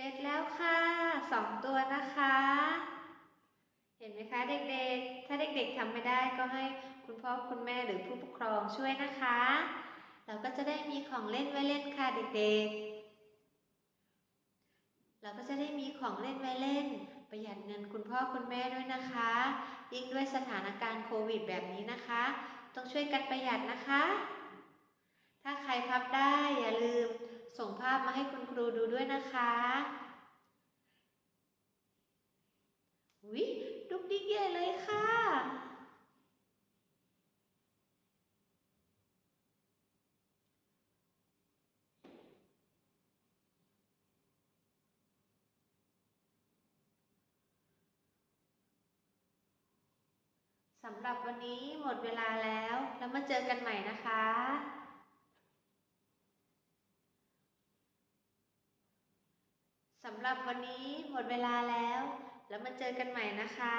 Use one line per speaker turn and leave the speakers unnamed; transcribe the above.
เสร็จแล้วค่ะสองตัวนะคะ เห็นไหมคะเด็กๆ ถ้าเด็กๆทำไม่ได้ก็ให้คุณพ่อคุณแม่หรือผู้ปกครองช่วยนะคะ เราก็จะได้มีของเล่นไว้เล่นค่ะเด็กๆ เราก็จะได้มีของเล่นไว้เล่น ประหยัดเงินคุณพ่อคุณแม่ด้วยนะคะ ยิ่งด้วยสถานการณ์โควิดแบบนี้นะคะ ต้องช่วยกันประหยัดนะคะ ถ้าใครพับได้อย่าลืมส่งภา พมาให้คุณครูดูด้วยนะคะวิดุกดิกใหญ่เลยค่ะ สำหรับวันนี้หมดเวลาแล้ว แล้วมาเจอกันใหม่นะคะ สำหรับวันนี้หมดเวลาแล้ว แล้วมาเจอกันใหม่นะคะ